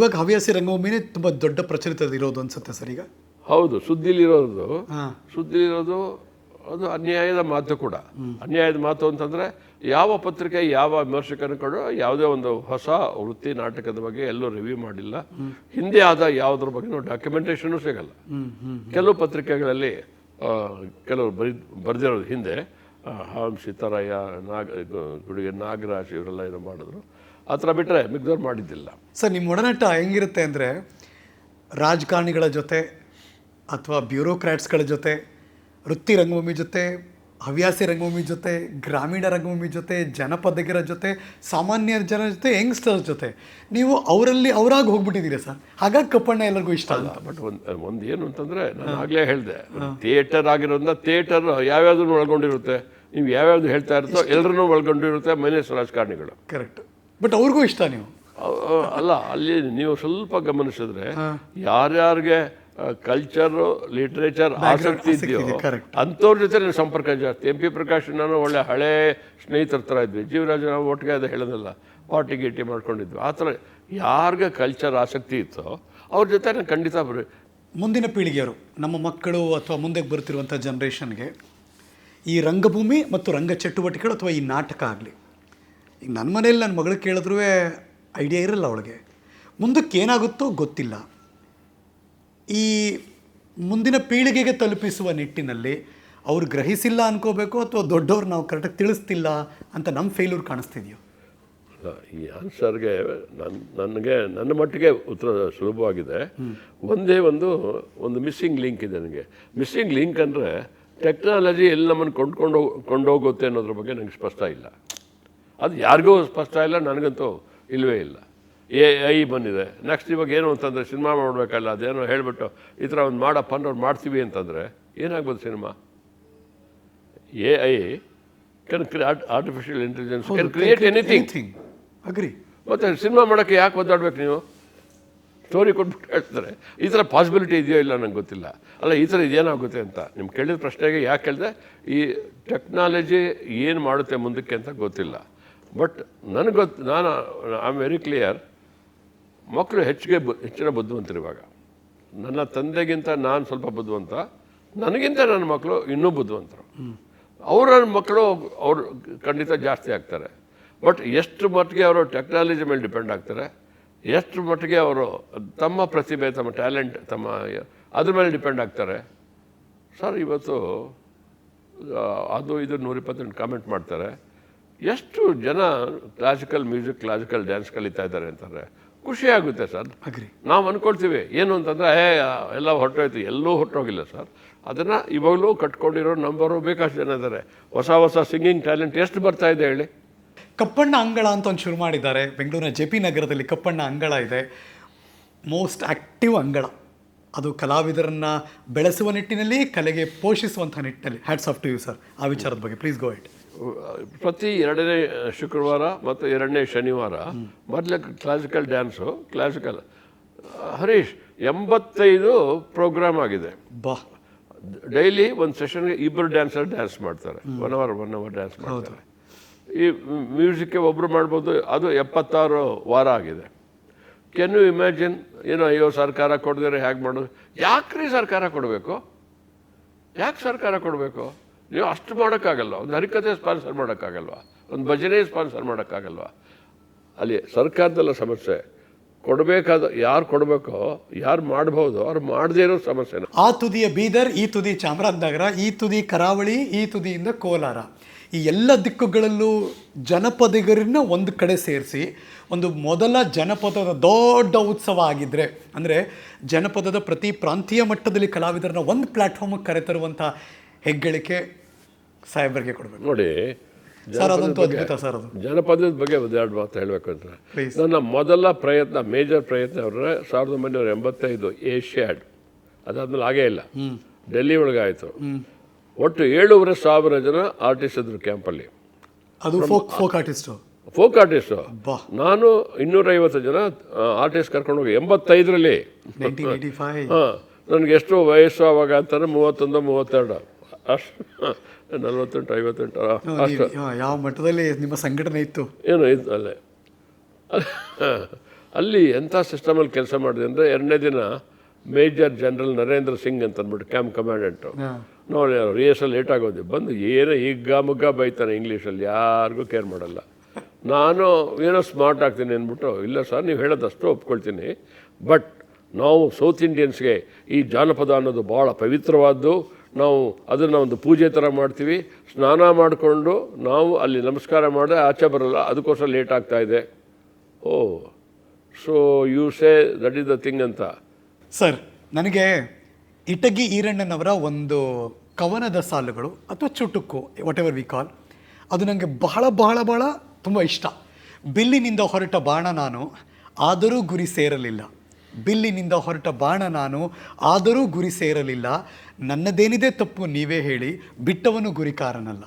ಇವಾಗ ಹವ್ಯಾಸಿ ರಂಗಭೂಮಿನೇ ತುಂಬ ದೊಡ್ಡ ಪ್ರಚಲಿತ ಇರೋದು ಅನ್ಸುತ್ತೆ ಸರ್ ಈಗ? ಹೌದು ಸುದ್ದಿಲಿರೋದು. ಸುದ್ದಿಲಿರೋದು ಅದು ಅನ್ಯಾಯದ ಮಾತು ಕೂಡ. ಅನ್ಯಾಯದ ಮಾತು ಅಂತಂದ್ರೆ ಯಾವ ಪತ್ರಿಕೆ ಯಾವ ವಿಮರ್ಶಕನ ಕೂಡ ಯಾವುದೇ ಒಂದು ಹೊಸ ವೃತ್ತಿ ನಾಟಕದ ಬಗ್ಗೆ ಎಲ್ಲೂ ರಿವ್ಯೂ ಮಾಡಿಲ್ಲ. ಹಿಂದೆ ಆದ ಯಾವುದ್ರ ಬಗ್ಗೆ ಡಾಕ್ಯುಮೆಂಟೇಶನ್ ಸಿಗಲ್ಲ. ಕೆಲವು ಪತ್ರಿಕೆಗಳಲ್ಲಿ ಕೆಲವರು ಬರಿ ಬರೆದಿರೋದು ಹಿಂದೆ ಹಾಂ ಸೀತಾರಾಯ ನಾಗ ಗುಡಿಗೆ ನಾಗರಾಜ್ ಇವರೆಲ್ಲ ಏನೋ ಮಾಡಿದ್ರು. ಆ ಥರ ಬಿಟ್ಟರೆ ಮಿಗ್ದವ್ರು ಮಾಡಿದ್ದಿಲ್ಲ. ಸರ್ ನಿಮ್ಮ ಒಡನಾಟ ಹೆಂಗಿರುತ್ತೆ ಅಂದರೆ ರಾಜಕಾರಣಿಗಳ ಜೊತೆ ಅಥವಾ ಬ್ಯೂರೋಕ್ರಾಟ್ಸ್ಗಳ ಜೊತೆ ವೃತ್ತಿ ರಂಗಭೂಮಿ ಜೊತೆ ಹವ್ಯಾಸಿ ರಂಗಭೂಮಿ ಜೊತೆ ಗ್ರಾಮೀಣ ರಂಗಭೂಮಿ ಜೊತೆ ಜನಪದಗಿರ ಜೊತೆ ಸಾಮಾನ್ಯ ಜನರ ಜೊತೆ ಯಂಗ್ಸ್ಟರ್ಸ್ ಜೊತೆ ನೀವು ಅವರಲ್ಲಿ ಅವರಾಗಿ ಹೋಗ್ಬಿಟ್ಟಿದ್ದೀರಿ ಸರ್? ಹಾಗಾಗಿ ಕಪ್ಪಣ್ಣ ಎಲ್ಲರಿಗೂ ಇಷ್ಟ ಅಲ್ಲ ಬಟ್ ಒಂದು ಒಂದು ಏನು ಅಂತಂದರೆ ನಾನು ಆಗಲೇ ಹೇಳಿದೆ ಥಿಯೇಟರ್ ಆಗಿರೋದ್ರಿಂದ ಥಿಯೇಟರ್ ಯಾವ್ಯಾವ್ದನ್ನು ಒಳಗೊಂಡಿರುತ್ತೆ ನೀವು ಯಾವ್ಯಾವ್ದು ಹೇಳ್ತಾ ಇರುತ್ತೋ ಎಲ್ಲರನ್ನೂ ಒಳಗೊಂಡಿರುತ್ತೆ ಮೈನಸ್ ರಾಜಕಾರಣಿಗಳು. ಕರೆಕ್ಟ್ ಬಟ್ ಅವ್ರಿಗೂ ಇಷ್ಟ ನೀವು. ಅಲ್ಲ ಅಲ್ಲಿ ನೀವು ಸ್ವಲ್ಪ ಗಮನಿಸಿದ್ರೆ ಯಾರ್ಯಾರಿಗೆ ಕಲ್ಚರು ಲಿಟ್ರೇಚರ್ ಆಸಕ್ತಿ ಇದೆಯೋ ಇದೆ, ಅಂಥವ್ರ ಜೊತೆ ನನ್ನ ಸಂಪರ್ಕ ಜಾಸ್ತಿ. ಎಂ ಪಿ ಪ್ರಕಾಶ್ ನಾನು ಒಳ್ಳೆ ಹಳೆ ಸ್ನೇಹಿತರ ಥರ ಇದ್ವಿ. ಜೀವರಾಜ್ ನಾವು ಒಟ್ಟಿಗೆ ಅದು ಹೇಳೋದಲ್ಲ ಪಾರ್ಟಿ ಗೀಟಿ ಮಾಡ್ಕೊಂಡಿದ್ವಿ. ಆ ಥರ ಯಾರಿಗೆ ಕಲ್ಚರ್ ಆಸಕ್ತಿ ಇತ್ತೋ ಅವ್ರ ಜೊತೆ ನಾನು ಖಂಡಿತ ಬರೀ ಮುಂದಿನ ಪೀಳಿಗೆಯವರು ನಮ್ಮ ಮಕ್ಕಳು ಅಥವಾ ಮುಂದೆ ಬರ್ತಿರುವಂಥ ಜನ್ರೇಷನ್ಗೆ ಈ ರಂಗಭೂಮಿ ಮತ್ತು ರಂಗ ಚಟುವಟಿಕೆಗಳು ಅಥವಾ ಈ ನಾಟಕ ಆಗಲಿ ಈಗ ನನ್ನ ಮನೇಲಿ ನನ್ನ ಮಗಳು ಕೇಳಿದ್ರೂ ಐಡಿಯಾ ಇರಲ್ಲ ಅವಳಿಗೆ. ಮುಂದಕ್ಕೆ ಏನಾಗುತ್ತೋ ಗೊತ್ತಿಲ್ಲ. ಈ ಮುಂದಿನ ಪೀಳಿಗೆಗೆ ತಲುಪಿಸುವ ನಿಟ್ಟಿನಲ್ಲಿ ಅವ್ರು ಗ್ರಹಿಸಿಲ್ಲ ಅನ್ಕೋಬೇಕು ಅಥವಾ ದೊಡ್ಡವ್ರು ನಾವು ಕರೆಕ್ಟಾಗಿ ತಿಳಿಸ್ತಿಲ್ಲ ಅಂತ ನಮ್ಮ ಫೇಲ್ಯೂರ್ ಕಾಣಿಸ್ತಿದೆಯೋ? ಈ ಆನ್ಸರ್ಗೆ ನನ್ನ ನನಗೆ, ನನ್ನ ಮಟ್ಟಿಗೆ ಉತ್ತರ ಸುಲಭವಾಗಿದೆ. ಒಂದೇ ಒಂದು ಒಂದು ಮಿಸ್ಸಿಂಗ್ ಲಿಂಕ್ ಇದೆ ನನಗೆ ಮಿಸ್ಸಿಂಗ್ ಲಿಂಕ್ ಅಂದರೆ ಟೆಕ್ನಾಲಜಿ ಎಲ್ಲಿ ನಮ್ಮನ್ನು ಕೊಂಡ್ಕೊಂಡು, ಕೊಂಡೋಗುತ್ತೆ ಅನ್ನೋದ್ರ ಬಗ್ಗೆ ನನಗೆ ಸ್ಪಷ್ಟ ಇಲ್ಲ. ಅದು ಯಾರಿಗೂ ಸ್ಪಷ್ಟ ಇಲ್ಲ ನನಗಂತೂ ಇಲ್ಲವೇ ಇಲ್ಲ. ಎ ಐ ಬಂದಿದೆ. ನೆಕ್ಸ್ಟ್ ಇವಾಗ ಏನು ಅಂತಂದರೆ ಸಿನಿಮಾ ಮಾಡಬೇಕಲ್ಲ ಅದೇನೋ ಹೇಳಿಬಿಟ್ಟು ಈ ಥರ ಒಂದು ಮಾಡಪ್ಪ ಅನ್ನೋರು ಮಾಡ್ತೀವಿ ಅಂತಂದರೆ ಏನಾಗ್ಬೋದು cinema? A I can create artificial intelligence can create anything thing agree ಮತ್ತು ಸಿನಿಮಾ ಮಾಡೋಕ್ಕೆ ಯಾಕೆ ಒದ್ದಾಡ್ಬೇಕು ನೀವು? ಸ್ಟೋರಿ ಕೊಟ್ಬಿಟ್ಟು ಹೇಳ್ತಾರೆ. ಈ ಥರ ಪಾಸಿಬಿಲಿಟಿ ಇದೆಯೋ ಇಲ್ಲ ನಂಗೆ ಗೊತ್ತಿಲ್ಲ. ಅಲ್ಲ ಈ ಥರ ಇದೇನಾಗುತ್ತೆ ಅಂತ ನಿಮ್ಗೆ ಕೇಳಿದ ಪ್ರಶ್ನೆಗೆ ಯಾಕೆ ಕೇಳಿದೆ ಈ ಟೆಕ್ನಾಲಜಿ ಏನು ಮಾಡುತ್ತೆ ಮುಂದಕ್ಕೆ ಅಂತ ಗೊತ್ತಿಲ್ಲ. ಬಟ್ ನನಗೆ ಗೊತ್ತು ನಾನು ಐ ಆಮ್ ವೆರಿ ಕ್ಲಿಯರ್ ಮಕ್ಕಳು ಹೆಚ್ಚಿಗೆ ಬು, ಹೆಚ್ಚಿನ ಬುದ್ಧಿವಂತರು ಇವಾಗ ನನ್ನ ತಂದೆಗಿಂತ ನಾನು ಸ್ವಲ್ಪ ಬುದ್ಧಿವಂತ, ನನಗಿಂತ ನನ್ನ ಮಕ್ಕಳು ಇನ್ನೂ ಬುದ್ಧಿವಂತರು. ಅವರ ಮಕ್ಕಳು ಅವರು ಖಂಡಿತ ಜಾಸ್ತಿ ಆಗ್ತಾರೆ. ಬಟ್ ಎಷ್ಟು ಮಟ್ಟಿಗೆ ಅವರು ಟೆಕ್ನಾಲಜಿ ಮೇಲೆ ಡಿಪೆಂಡ್ ಆಗ್ತಾರೆ, ಎಷ್ಟು ಮಟ್ಟಿಗೆ ಅವರು ತಮ್ಮ ಪ್ರತಿಭೆ, ತಮ್ಮ ಟ್ಯಾಲೆಂಟ್ ತಮ್ಮ ಅದ್ರ ಮೇಲೆ ಡಿಪೆಂಡ್ ಆಗ್ತಾರೆ. ಸರ್ ಇವತ್ತು ಅದು ಇದು ನೂರಿಪ್ಪತ್ತೆಂಟು ಕಾಮೆಂಟ್ ಮಾಡ್ತಾರೆ. ಎಷ್ಟು ಜನ ಕ್ಲಾಸಿಕಲ್ ಮ್ಯೂಸಿಕ್ ಕ್ಲಾಸಿಕಲ್ ಡ್ಯಾನ್ಸ್ ಕಲಿತಾ ಇದ್ದಾರೆ ಅಂತಾರೆ ಖುಷಿ ಆಗುತ್ತೆ ಸರ್. ಅಗ್ರಿ. ನಾವು ಅಂದ್ಕೊಳ್ತೀವಿ ಏನು ಅಂತಂದರೆ ಏ ಎಲ್ಲ ಹೊರಟೋಯ್ತು. ಎಲ್ಲೂ ಹೊರಟೋಗಿಲ್ಲ ಸರ್. ಅದನ್ನು ಇವಾಗಲೂ ಕಟ್ಕೊಂಡಿರೋ ನಂಬರು ಬೇಕಷ್ಟು ಜನ ಇದ್ದಾರೆ. ಹೊಸ ಹೊಸ ಸಿಂಗಿಂಗ್ ಟ್ಯಾಲೆಂಟ್ ಎಷ್ಟು ಬರ್ತಾ ಇದೆ ಹೇಳಿ? ಕಪ್ಪಣ್ಣ ಅಂಗಳ ಅಂತ ಒಂದು ಶುರು ಮಾಡಿದ್ದಾರೆ. ಬೆಂಗಳೂರಿನ ಜೆ ಪಿ ನಗರದಲ್ಲಿ ಕಪ್ಪಣ್ಣ ಅಂಗಳ ಇದೆ. ಮೋಸ್ಟ್ ಆ್ಯಕ್ಟಿವ್ ಅಂಗಳ. ಅದು ಕಲಾವಿದರನ್ನು ಬೆಳೆಸುವ ನಿಟ್ಟಿನಲ್ಲಿ ಕಲೆಗೆ ಪೋಷಿಸುವಂಥ ನಿಟ್ಟಿನಲ್ಲಿ. Hats off to you sir ಆ ವಿಚಾರದ ಬಗ್ಗೆ ಪ್ಲೀಸ್ ಗೋ ಇಟ್ ಪ್ರತಿ ಎರಡನೇ ಶುಕ್ರವಾರ ಮತ್ತು ಎರಡನೇ ಶನಿವಾರ ಮೊದಲ ಕ್ಲಾಸಿಕಲ್ ಡ್ಯಾನ್ಸು ಕ್ಲಾಸಿಕಲ್ ಹರೀಶ್ ಎಂಬತ್ತೈದು ಪ್ರೋಗ್ರಾಮ್ ಆಗಿದೆ. ಬಾ. ಡೈಲಿ ಒಂದು ಸೆಷನ್ಗೆ ಇಬ್ಬರು ಡ್ಯಾನ್ಸರ್ ಡ್ಯಾನ್ಸ್ ಮಾಡ್ತಾರೆ. One hour one hour dance ಮಾಡ್ತಾರೆ. ಈ ಮ್ಯೂಸಿಕ್ಗೆ ಒಬ್ಬರು ಮಾಡ್ಬೋದು ಅದು ಎಪ್ಪತ್ತಾರು ವಾರ ಆಗಿದೆ. ಕೆನ್ ಯು ಇಮ್ಯಾಜಿನ್ ಏನೋ ಅಯ್ಯೋ ಸರ್ಕಾರ ಕೊಡದಿದ್ರೆ ಹೇಗೆ ಮಾಡೋದು? ಯಾಕ್ರಿ ಸರ್ಕಾರ ಕೊಡಬೇಕು? ಯಾಕೆ ಸರ್ಕಾರ ಕೊಡಬೇಕು? ನೀವು ಅಷ್ಟು ಮಾಡೋಕ್ಕಾಗಲ್ವ? ಒಂದು ಹರಿಕತೆ ಸ್ಪಾನ್ಸರ್ ಮಾಡೋಕ್ಕಾಗಲ್ವ? ಒಂದು ಭಜನೆ ಸ್ಪಾನ್ಸರ್ ಮಾಡೋಕ್ಕಾಗಲ್ವ? ಅಲ್ಲಿ ಸರ್ಕಾರದಲ್ಲ ಸಮಸ್ಯೆ. ಕೊಡಬೇಕಾದ, ಯಾರು ಕೊಡಬೇಕೋ, ಯಾರು ಮಾಡಬಹುದು ಅವ್ರು ಮಾಡದೇ ಇರೋ ಸಮಸ್ಯೆ ಆ ತುದಿಯ ಬೀದರ್, ಈ ತುದಿ ಚಾಮರಾಜನಗರ, ಈ ತುದಿ ಕರಾವಳಿ, ಈ ತುದಿಯಿಂದ ಕೋಲಾರ. ಈ ಎಲ್ಲ ದಿಕ್ಕುಗಳಲ್ಲೂ ಜನಪದಿಗರನ್ನ ಒಂದು ಕಡೆ ಸೇರಿಸಿ, ಒಂದು ಮೊದಲ ಜನಪದದ ದೊಡ್ಡ ಉತ್ಸವ ಆಗಿದ್ದರೆ ಅಂದರೆ ಜನಪದದ ಪ್ರತಿ ಪ್ರಾಂತೀಯ ಮಟ್ಟದಲ್ಲಿ ಕಲಾವಿದರನ್ನ ಒಂದು ಪ್ಲ್ಯಾಟ್ಫಾರ್ಮಿಗೆ ಕರೆತರುವಂಥ ಹೆಗ್ಗಳಿಕೆ ಸಾಹೇಬರಿಗೆ ಕೊಡಬೇಕು. ನೋಡಿ ಸರ್ ಅದಂತೂ ಅದ್ಭುತ ಸರ್ ಅದು. ಜನಪದದ ಬಗ್ಗೆ ಒಂದೆರಡು ಮಾತು ಹೇಳಬೇಕಂದ್ರೆ. ನನ್ನ ಮೊದಲ ಪ್ರಯತ್ನ ಮೇಜರ್ ಪ್ರಯತ್ನ ಅವ್ರೆ ಸಾವಿರದ ಒಂಬೈನೂರ ಎಂಬತ್ತೈದು ಏಷ್ಯಾಡ್. ಅದಾದ್ಮೇಲೆ ಆಗೇ ಇಲ್ಲ. ಡೆಲ್ಲಿ ಒಳಗಾಯಿತು ಒಟ್ಟು ಏಳೂವರೆ ಸಾವಿರ ಜನ ಆರ್ಟಿಸ್ಟ್ ಇದ್ರು ಕ್ಯಾಂಪಲ್ಲಿ ಅದು folk folk artist folk artist ನಾನು ಇನ್ನೂರೈವತ್ತು ಜನ ಆರ್ಟಿಸ್ಟ್ ಕರ್ಕೊಂಡು ಹೋಗಿ ಎಂಬತ್ತೈದರಲ್ಲಿ. ಹಾಂ ನನಗೆ ಎಷ್ಟು ವಯಸ್ಸು ಅವಾಗ ಅಂತಾರೆ ಮೂವತ್ತೊಂದು ಮೂವತ್ತೆರಡು. ಅಷ್ಟು. ನಲ್ವತ್ತೆಂಟು ಐವತ್ತೆಂಟು ಅಷ್ಟು. ಯಾವ ಮಟ್ಟದಲ್ಲಿ ನಿಮ್ಮ ಸಂಘಟನೆ ಇತ್ತು? ಏನು ಇತ್ತು ಅಲ್ಲೇ ಅಲ್ಲಿ ಎಂಥ ಸಿಸ್ಟಮಲ್ಲಿ ಕೆಲಸ ಮಾಡಿದೆ ಅಂದರೆ ಎರಡನೇ ದಿನ ಮೇಜರ್ ಜನರಲ್ ನರೇಂದ್ರ ಸಿಂಗ್ ಅಂತ ಅಂದ್ಬಿಟ್ಟು ಕ್ಯಾಂಪ್ ಕಮಾಂಡೆಂಟು ನೋಡಿ ರಿಹರ್ಸಲ್ ಲೇಟ್ ಆಗೋದು. ಬಂದು ಏನೋ ಈಗ ಮುಗ್ಗ ಬೈತಾನೆ ಇಂಗ್ಲೀಷಲ್ಲಿ ಯಾರಿಗೂ ಕೇರ್ ಮಾಡಲ್ಲ. ನಾನು ಏನೋ ಸ್ಮಾರ್ಟ್ ಆಗ್ತೀನಿ ಅಂದ್ಬಿಟ್ಟು ಇಲ್ಲ ಸರ್ ನೀವು ಹೇಳೋದಷ್ಟು ಒಪ್ಕೊಳ್ತೀನಿ. ಬಟ್ ನಾವು ಸೌತ್ ಇಂಡಿಯನ್ಸ್ಗೆ ಈ ಜಾನಪದ ಅನ್ನೋದು ಭಾಳ ಪವಿತ್ರವಾದ್ದು. ನಾವು ಅದನ್ನು ಒಂದು ಪೂಜೆ ಥರ ಮಾಡ್ತೀವಿ. ಸ್ನಾನ ಮಾಡಿಕೊಂಡು ನಾವು ಅಲ್ಲಿ ನಮಸ್ಕಾರ ಮಾಡಿದೆ ಆಚೆ ಬರಲ್ಲ, ಅದಕ್ಕೋಸ್ಕರ ಲೇಟ್ ಆಗ್ತಾ ಇದೆ. ಓ so you say that is the thing ಅಂತ. ಸರ್ ನನಗೆ ಇಟಗಿ ಈರಣ್ಣನವರ ಒಂದು ಕವನದ ಸಾಲುಗಳು ಅಥವಾ ಚುಟುಕು ವಾಟ್ ಎವರ್ ವಿ ಕಾಲ್ ಅದು ನನಗೆ ಬಹಳ ಬಹಳ ಬಹಳ ತುಂಬ ಇಷ್ಟ. ಬಿಲ್ಲಿನಿಂದ ಹೊರಟ ಬಾಣ ನಾನು, ಆದರೂ ಗುರಿ ಸೇರಲಿಲ್ಲ. ಬಿಲ್ಲಿನಿಂದ ಹೊರಟ ಬಾಣ ನಾನು ಆದರೂ ಗುರಿ ಸೇರಲಿಲ್ಲ. ನನ್ನದೇನಿದೆ ತಪ್ಪು ನೀವೇ ಹೇಳಿ, ಬಿಟ್ಟವನು ಗುರಿಕಾರನಲ್ಲ.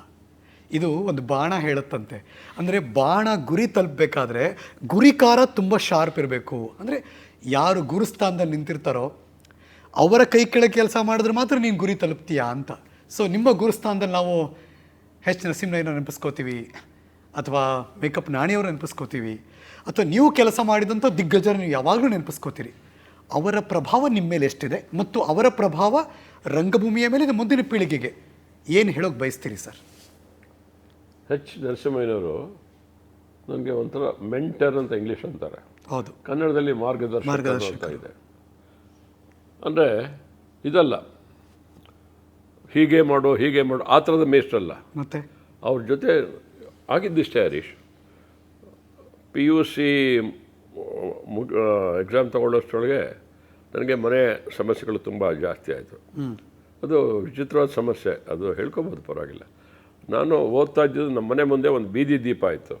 ಇದು ಒಂದು ಬಾಣ ಹೇಳುತ್ತಂತೆ. ಅಂದರೆ ಬಾಣ ಗುರಿ ತಲುಪಬೇಕಾದ್ರೆ ಗುರಿಕಾರ ತುಂಬ ಶಾರ್ಪ್ ಇರಬೇಕು. ಅಂದರೆ ಯಾರು ಗುರುಸ್ಥಾನದಲ್ಲಿ ನಿಂತಿರ್ತಾರೋ, ಅವರ ಕೈ ಕೆಳ ಕೆಲಸ ಮಾಡಿದ್ರೆ ಮಾತ್ರ ನೀನು ಗುರಿ ತಲುಪ್ತೀಯಾ ಅಂತ. ಸೊ ನಿಮ್ಮ ಗುರುಸ್ಥಾನದಲ್ಲಿ ನಾವು ಹೆಚ್ ನರಸಿಂಹಯ್ಯನ ನೆನಪಿಸ್ಕೋತೀವಿ. ಅಥವಾ ಮೇಕಪ್ ನಾಣಿಯವ್ರು ನೆನಪಿಸ್ಕೋತೀವಿ ಅಥವಾ ನೀವು ಕೆಲಸ ಮಾಡಿದಂಥ ದಿಗ್ಗಜರು ನೀವು ಯಾವಾಗಲೂ ನೆನಪಿಸ್ಕೋತೀರಿ. ಅವರ ಪ್ರಭಾವ ನಿಮ್ಮ ಮೇಲೆ ಎಷ್ಟಿದೆ ಮತ್ತು ಅವರ ಪ್ರಭಾವ ರಂಗಭೂಮಿಯ ಮೇಲೆ ಇದು ಮುಂದಿನ ಪೀಳಿಗೆಗೆ. ಏನು ಹೇಳೋಕೆ ಬಯಸ್ತೀರಿ ಸರ್? ಹೆಚ್ ನರಸಿಂಹಯ್ಯನವರು ನನಗೆ ಒಂಥರ ಮೆಂಟರ್ ಅಂತ ಇಂಗ್ಲೀಷ್ ಅಂತಾರೆ. ಹೌದು. ಕನ್ನಡದಲ್ಲಿ ಮಾರ್ಗದರ್ಶಕ ಇದೆ. ಅಂದರೆ ಇದಲ್ಲ ಹೀಗೆ ಮಾಡು ಹೀಗೆ ಮಾಡು ಆ ಥರದ ಮೇಸ್ಟ್ರಲ್ಲ ಮತ್ತೆ? ಅವ್ರ ಜೊತೆ ಆಗಿದ್ದಿಷ್ಟೇ Harish P U C exam ತಗೊಳ್ಳೋಷ್ಟರೊಳಗೆ ನನಗೆ ಮನೆ ಸಮಸ್ಯೆಗಳು ತುಂಬ ಜಾಸ್ತಿ ಆಯಿತು. ಅದು ವಿಚಿತ್ರವಾದ ಸಮಸ್ಯೆ. ಅದು ಹೇಳ್ಕೊಬೋದು ಪರವಾಗಿಲ್ಲ. ನಾನು ಓದ್ತಾ ಇದ್ದಿದ್ದು ನಮ್ಮ ಮನೆ ಮುಂದೆ ಒಂದು ಬೀದಿ ದೀಪ ಆಯಿತು.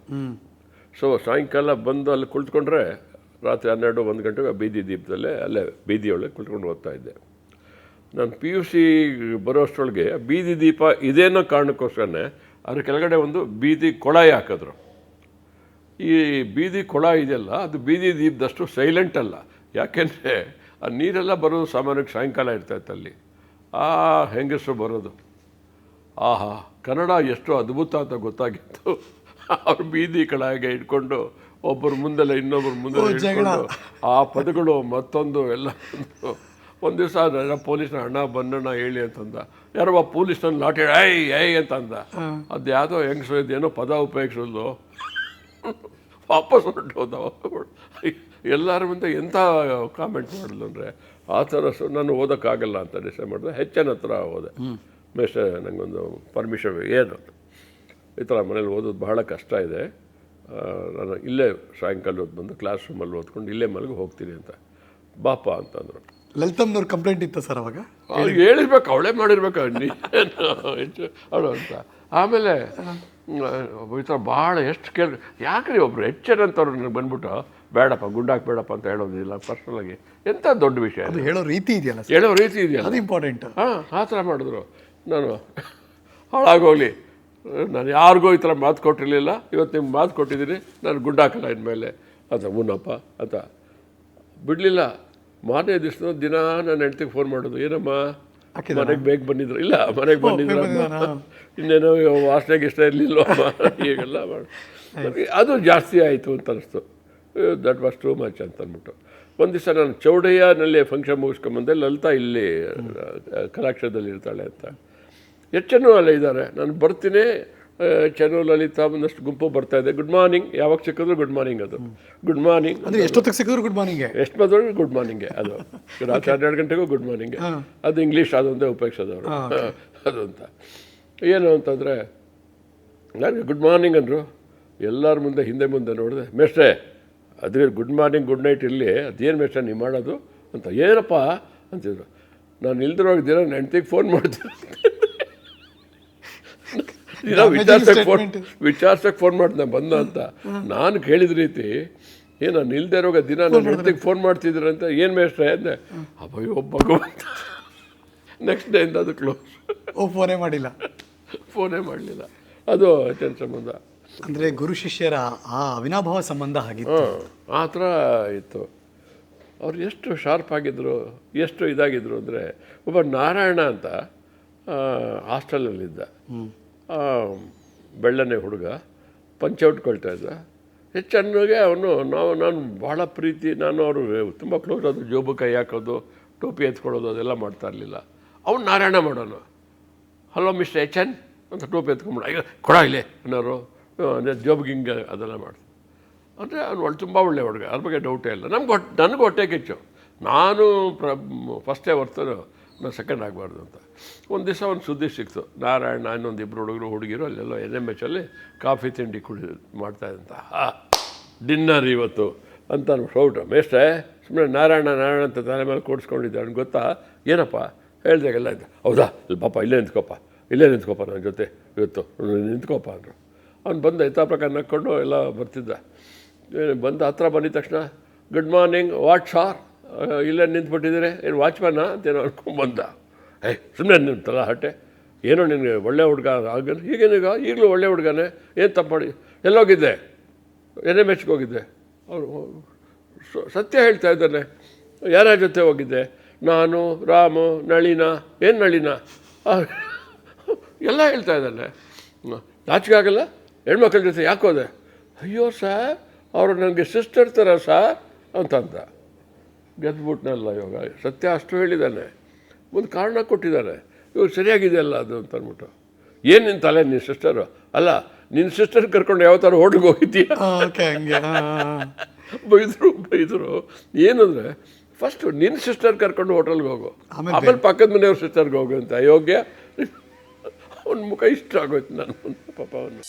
ಸೊ ಸಾಯಂಕಾಲ ಬಂದು ಅಲ್ಲಿ ಕುಳಿತುಕೊಂಡ್ರೆ ರಾತ್ರಿ ಹನ್ನೆರಡು ಒಂದು ಗಂಟೆಗೆ ಆ ಬೀದಿ ದೀಪದಲ್ಲೇ ಅಲ್ಲೇ ಬೀದಿಯೊಳಗೆ ಕುಳಿತುಕೊಂಡು ಓದ್ತಾ ಇದ್ದೆ. ನಾನು ಪಿ ಯು ಸಿ ಬರೋಷ್ಟರೊಳಗೆ ಆ ಬೀದಿ ದೀಪ ಇದೇನೋ ಕಾರಣಕ್ಕೋಸ್ಕರನೇ ಅದ್ರ ಕೆಳಗಡೆ ಒಂದು ಬೀದಿ ಕೊಳಾಯಿ ಹಾಕಿದ್ರು. ಈ ಬೀದಿ ಕೊಳ ಇದೆಯಲ್ಲ ಅದು ಬೀದಿ ದೀಪದಷ್ಟು ಸೈಲೆಂಟ್ ಅಲ್ಲ. ಯಾಕೆಂದರೆ ಆ ನೀರೆಲ್ಲ ಬರೋದು ಸಾಮಾನ್ಯಕ್ಕೆ ಸಾಯಂಕಾಲ ಇರ್ತೈತೆ ಅಲ್ಲಿ. ಆ ಹೆಂಗಸರು ಬರೋದು. ಆಹಾ ಕನ್ನಡ ಎಷ್ಟು ಅದ್ಭುತ ಅಂತ ಗೊತ್ತಾಗಿತ್ತು. ಅವ್ರ ಬೀದಿ ಕಳಗೆ ಇಟ್ಕೊಂಡು ಒಬ್ಬರು ಮುಂದೆಲ್ಲ ಇನ್ನೊಬ್ಬರು ಮುಂದೆ ಆ ಪದಗಳು ಮತ್ತೊಂದು ಎಲ್ಲ ಒಂದು ಒಂದು ದಿವಸ ನನ್ನ ಪೊಲೀಸ್ನ ಅಣ್ಣ ಬನ್ನಣ್ಣ ಹೇಳಿ ಅಂತಂದ. ಯಾರೋ ಪೊಲೀಸ್ನ ಲಾಟಿ ಐ ಐ ಅಂತ ಅಂದ ಅದು ಯಾವುದೋ ಹೆಂಗಸು ಇದೇನೋ ಪದ ಉಪಯೋಗಿಸೋದು. ವಾಪಸ್ ಹೊರಟೋದ ಎಲ್ಲರ ಮುಂದೆ ಎಂಥ ಕಾಮೆಂಟ್ ಮಾಡಿದ್ಲು ಅಂದರೆ ಆ ಥರ ಸೊ ನಾನು ಓದೋಕ್ಕಾಗಲ್ಲ ಅಂತ ಡಿಸೈಡ್ ಮಾಡಿದೆ. ಹೆಚ್ಚಿನ ಹತ್ರ ಹೋದೆ. ಮೇಷ ನನಗೊಂದು ಪರ್ಮಿಷನ್ ಏನು? ಈ ಥರ ಮನೇಲಿ ಓದೋದು ಬಹಳ ಕಷ್ಟ ಇದೆ. ನಾನು ಇಲ್ಲೇ ಸಾಯಂಕಾಲ ಓದ್ ಬಂದು ಕ್ಲಾಸ್ ರೂಮಲ್ಲಿ ಓದ್ಕೊಂಡು ಇಲ್ಲೇ ಮಲಗಿ ಹೋಗ್ತೀನಿ ಅಂತ. ಬಾಪ ಅಂತಂದರು. ಲಲಿತಮ್ನವ್ರ ಕಂಪ್ಲೇಂಟ್ ಇತ್ತು ಸರ್ ಅವಾಗ? ಅವ್ರಿಗೆ ಹೇಳಿರ್ಬೇಕು ಅವಳೇ ಮಾಡಿರ್ಬೇಕು ಅನ್ನಿ ಹೆಚ್ಚು ಅವಳು ಅಂತ. ಆಮೇಲೆ ಒಬ್ಬ ಈ ಥರ ಭಾಳ ಎಷ್ಟು ಕೇಳಿ ಯಾಕ್ರಿ ಒಬ್ರು ಹೆಚ್ಚರಂತವ್ರು ನನಗೆ ಬಂದ್ಬಿಟ್ಟು ಬೇಡಪ್ಪ ಗುಂಡಾಕ್ ಬೇಡಪ್ಪ ಅಂತ ಹೇಳೋದಿಲ್ಲ ಪರ್ಸ್ನಲಾಗಿ ಎಂಥ ದೊಡ್ಡ ವಿಷಯ ಅದು ಹೇಳೋ ರೀತಿ ಇದೆಯಲ್ಲ ಹೇಳೋ ರೀತಿ ಇದೆಯಲ್ಲ? ಅದು ಇಂಪಾರ್ಟೆಂಟ್ ಹಾಂ ಆ ಥರ ಮಾಡಿದ್ರು. ನಾನು ಹಾಳಾಗೋಗಲಿ. ನಾನು ಯಾರಿಗೂ ಈ ಥರ ಮಾತು ಕೊಟ್ಟಿರಲಿಲ್ಲ. ಇವತ್ತು ನಿಮ್ಗೆ ಮಾತು ಕೊಟ್ಟಿದ್ದೀನಿ. ನಾನು ಗುಡ್ಡ ಹಾಕಲ್ಲ ಇನ್ಮೇಲೆ. ಅಂತ ಮುನ್ನಪ್ಪ ಅಂತ. ಬಿಡಲಿಲ್ಲ. ಮಾರನೇ ದಿವಸ ದಿನ ನಾನು ಹೆಂಡ್ತಿಗೆ ಫೋನ್ ಮಾಡೋದು ಏನಮ್ಮ? ಮನೆಗೆ ಬೇಗ ಬಂದಿದ್ರು? ಇಲ್ಲ ಮನೆಗೆ ಬಂದಿದ್ರು? ಇನ್ನೇನೋ ವಾಸನೆಗೆ ಇಷ್ಟ ಇರಲಿಲ್ಲ ಹೀಗೆಲ್ಲ ಮಾಡಿ. ಅದು ಜಾಸ್ತಿ ಆಯಿತು ಅಂತ ಅನಿಸ್ತು. ದಟ್ ವಾಸ್ ಟೂ ಮಚ್ ಅಂತ ಅಂದ್ಬಿಟ್ಟು. ಒಂದು ದಿವಸ ನಾನು ಚೌಡಯ್ಯನಲ್ಲಿ ಫಂಕ್ಷನ್ ಮುಗಿಸ್ಕೊಂಬಂದೆ ಲಲಿತಾ ಇಲ್ಲಿ ಕಲಾಕ್ಷದಲ್ಲಿ ಕಲಾಕ್ಷೇತ್ರದಲ್ಲಿ ಇರ್ತಾಳೆ ಅಂತ. ಹೆಚ್ಚನ್ನು ಅಲ್ಲೇ ಇದ್ದಾರೆ. ನಾನು ಬರ್ತೀನಿ ಆ, ಚೆನ್ನು ಲಲಿತಾ ಒಂದಷ್ಟು ಗುಂಪು ಬರ್ತಾ ಇದೆ. ಗುಡ್ ಮಾರ್ನಿಂಗ್ ಯಾವಾಗ ಸಿಕ್ಕಿದ್ರು ಗುಡ್ ಮಾರ್ನಿಂಗ್ ಅದು. ಗುಡ್ ಮಾರ್ನಿಂಗ್ ಅಂದ್ರೆ ಎಷ್ಟೊತ್ತಿಗೆ ಸಿಕ್ಕಿದ್ರು ಗುಡ್ ಮಾರ್ನಿಂಗ್ ಎಷ್ಟು ಬಂದ್ರು ಗುಡ್ ಮಾರ್ನಿಂಗೆ ಅದು. ರಾತ್ರಿ ಹನ್ನೆರಡು ಗಂಟೆಗೂ ಗುಡ್ ಮಾರ್ನಿಂಗ್ ಅದು ಇಂಗ್ಲೀಷ್ ಅದೊಂದೇ ಉಪಯೋಗಿಸೋದವರು. ಅದು ಅಂತ. ಏನು ಅಂತಂದರೆ ನನಗೆ ಗುಡ್ ಮಾರ್ನಿಂಗ್ ಅಂದರು. ಎಲ್ಲರ ಮುಂದೆ ಹಿಂದೆ ಮುಂದೆ ನೋಡಿದೆ. ಮೇಷ್ಟ್ರೆ ಅದೇ ಗುಡ್ ಮಾರ್ನಿಂಗ್ ಗುಡ್ ನೈಟ್ ಇರಲಿ. ಅದೇನು ಮೇಷ್ಟ್ರೆ ನೀವು ಮಾಡೋದು? ಅಂತ. ಏನಪ್ಪ? ಅಂತಿದ್ರು. ನಾನು ಇಲ್ದಿರುವಾಗ ದಿನ ನನ್ನ ಹೆಂಡ್ತಿಗೆ ಫೋನ್ ಮಾಡ್ತೀನಿ. Damaging ವಿಚಾರ್ಸಕ್ಕೆ ಫೋನ್. ವಿಚಾರ್ಸಕ್ಕೆ ಫೋನ್ ಮಾಡ್ದೆ ಬಂದ ಅಂತ. ನಾನು ಕೇಳಿದ ರೀತಿ ಏನು ನಿಲ್ದೇ ಇರೋ ಇರೋವಾಗ ದಿನ ನನ್ನ ಹೆಂಡತಿಗೆ ಫೋನ್ ಮಾಡ್ತಿದ್ರು ಅಂತ ಏನು ಮೇಷ್ಟ್ರೆ ಅಂದೆ ಅಬ್ಬಯ್ಯೋ ಭಗವಂತ. ನೆಕ್ಸ್ಟ್ ಡೇಯಿಂದ ಅದು ಕ್ಲೋಸ್ ಓ ಫೋನೇ ಮಾಡಿಲ್ಲ. ಫೋನೇ ಮಾಡಲಿಲ್ಲ. ಅದು ಹೆಚ್ಚಿನ ಸಂಬಂಧ? ಅಂದ್ರೆ ಗುರು ಶಿಷ್ಯರ ಆ ಅವಿನಾಭಾವ ಸಂಬಂಧ ಆಗಿತ್ತು. ಹಾಂ ಆ ಥರ ಇತ್ತು. ಅವ್ರು ಎಷ್ಟು ಶಾರ್ಪ್ ಆಗಿದ್ರು ಎಷ್ಟು ಇದಾಗಿದ್ರು ಅಂದರೆ ಒಬ್ಬ ನಾರಾಯಣ ಅಂತ ಹಾಸ್ಟೆಲಲ್ಲಿದ್ದ ಬೆಳ್ಳನೆ ಹುಡುಗ ಪಂಚೌಟ್ ಉಟ್ಕೊಳ್ತಾ ಇದ್ದ. ಎಚ್ ಅವನು, ನಾವು, ನಾನು ಭಾಳ ಪ್ರೀತಿ, ನಾನು ಅವರು, ತುಂಬ ಕ್ಲೋಸ್ ಅದು ಜೋಬು ಕೈ ಹಾಕೋದು, ಟೋಪಿ ಎತ್ಕೊಳ್ಳೋದು, ಅದೆಲ್ಲ ಮಾಡ್ತಾ ಇರಲಿಲ್ಲ. ಅವ್ನು ನಾರಾಯಣ ಮಾಡೋನು. ಹಲೋ ಮಿಸ್ಟರ್ ಎಚ್ ಎನ್ ಅಂತ ಟೋಪಿ ಎತ್ಕೊಂಬಿಡ ಈಗ ಕೊಡ ಅನ್ನೋರು. ಜೋಬ್ಗೆ ಹಿಂಗೆ ಅದೆಲ್ಲ ಮಾಡ್ತಾರೆ ಅಂದರೆ ಅವ್ನು ಒಳ್ಳೆ ತುಂಬ ಒಳ್ಳೆ ಹುಡುಗ, ಅದ್ರ ಬಗ್ಗೆ ಡೌಟೇ ಇಲ್ಲ. ನಮ್ಗೆ ಹೊಟ್ಟೆ ನನಗೆ ಹೊಟ್ಟೆ ಕಿಚ್ಚು. ನಾನು ಪ್ರ ಫಸ್ಟೇ ಹೊರ್ತರು ನಾನು ಸೆಕೆಂಡ್ ಆಗಬಾರ್ದು ಅಂತ. ಒಂದು ದಿವಸ ಒಂದು ಸುದ್ದಿ ಸಿಕ್ತು. ನಾರಾಯಣ ಇನ್ನೊಂದು ಇಬ್ಬರು ಹುಡುಗರು, ಹುಡುಗಿರು ಅಲ್ಲೆಲ್ಲ ಎನ್ ಎಂ ಎಚ್ ಅಲ್ಲಿ ಕಾಫಿ ತಿಂಡಿ ಕುಡಿ, ಮಾಡ್ತಾ ಹಾ, ಡಿನ್ನರ್ ಇವತ್ತು ಅಂತ ಅನ್ಬಿಟ್ಟು ಮೇಷ್ಟ್ರೆ ಸುಮ್ಮನೆ ನಾರಾಯಣ ನಾರಾಯಣ ಅಂತ ತಲೆ ಮೇಲೆ ಕೂಡಿಸ್ಕೊಂಡಿದ್ದೆ. ಅವ್ನಿಗೆ ಗೊತ್ತಾ? ಏನಪ್ಪ? ಹೇಳ್ದಾಗೆಲ್ಲ ಇದ್ದ. ಹೌದಾ? ಇಲ್ಲಿ ಪಾಪ ಇಲ್ಲೇ ನಿಂತ್ಕೊಪ್ಪ. ಇಲ್ಲೇ ನಿಂತ್ಕೊಪ್ಪ ನನ್ನ ಜೊತೆ ಇವತ್ತು. ನಿಂತ್ಕೊಪ್ಪ ಅಂದರು. ಅವ್ನು ಬಂದ ಯಥಾ ಪ್ರಕಾರ ನಕ್ಕೊಂಡು ಎಲ್ಲ ಬರ್ತಿದ್ದ. ಬಂದ ಹತ್ರ ಬಂದಿದ ತಕ್ಷಣ ಗುಡ್ ಮಾರ್ನಿಂಗ್ ವಾಟ್ ಸಾರ್ ಇಲ್ಲೇ ನಿಂತ್ಬಿಟ್ಟಿದ್ದೀರಿ? ಏನು ವಾಚ್ಮ್ಯಾನ? ಅಂತೇನೋ ಅನ್ಕೊಂಬಂದ ಏ ಸುಮ್ಮನೆ ನಿಂತಲ್ಲ ಹಟ್ಟೆ? ಏನೋ ನಿನಗೆ ಒಳ್ಳೆ ಹುಡುಗ ಆಗ ಈಗೇನೀಗ ಈಗಲೂ ಒಳ್ಳೆ ಹುಡುಗನೇ. ಏನು ತಪ್ಪು ಮಾಡಿ ಎಲ್ಲೋಗಿದ್ದೆ? ಎನ್ ಎಂ ಎಚ್ಗೆ ಹೋಗಿದ್ದೆ. ಅವರು ಸತ್ಯ ಹೇಳ್ತಾ ಇದ್ದಾನೆ. ಯಾರ ಜೊತೆ ಹೋಗಿದ್ದೆ? ನಾನು, ರಾಮು, ನಳಿನ. ಏನು ನಳಿನ? ಎಲ್ಲ ಹೇಳ್ತಾ ಇದ್ದಾನೆ. ಆಗಲ್ಲ? ಹೆಣ್ಮಕ್ಳ ಜೊತೆ ಯಾಕೆ ಹೋದೆ? ಅಯ್ಯೋ ಸಾ ಅವರು ನನಗೆ ಸಿಸ್ಟರ್ ಥರ ಸಾ ಅಂತಂದ. ಗೆದ್ಬಿಟ್ನಲ್ಲ ಇವಾಗ. ಸತ್ಯ ಅಷ್ಟು ಹೇಳಿದ್ದಾನೆ. ಒಂದು ಕಾರಣ ಕೊಟ್ಟಿದ್ದಾನೆ ಇವಾಗ ಸರಿಯಾಗಿದೆಯಲ್ಲ ಅದು ಅಂತ ಅಂದ್ಬಿಟ್ಟು. ಏನು ನಿನ್ನ ತಲೆ ನಿನ್ನ ಸಿಸ್ಟರು ಅಲ್ಲ ನಿನ್ನ ಸಿಸ್ಟರ್ ಕರ್ಕೊಂಡು ಯಾವ ಥರ ಹೋಟ್ಲಿಗೆ ಹೋಗಿದ್ದೀಯ. ಬೈದರು ಬೈದರು. ಏನಂದರೆ ಫಸ್ಟು ನಿನ್ನ ಸಿಸ್ಟರ್ ಕರ್ಕೊಂಡು ಹೋಟೆಲ್ಗೆ ಹೋಗು. ಆಮೇಲೆ ಆಮೇಲೆ ಪಕ್ಕದ ಮನೆಯವ್ರ ಸಿಸ್ಟರ್ಗೆ ಹೋಗು ಅಂತ. ಯೋಗ್ಯ ಅವನ ಮುಖ ಇಷ್ಟ ಆಗೋಯ್ತು ನಾನು ಪಾಪ ಅವನು.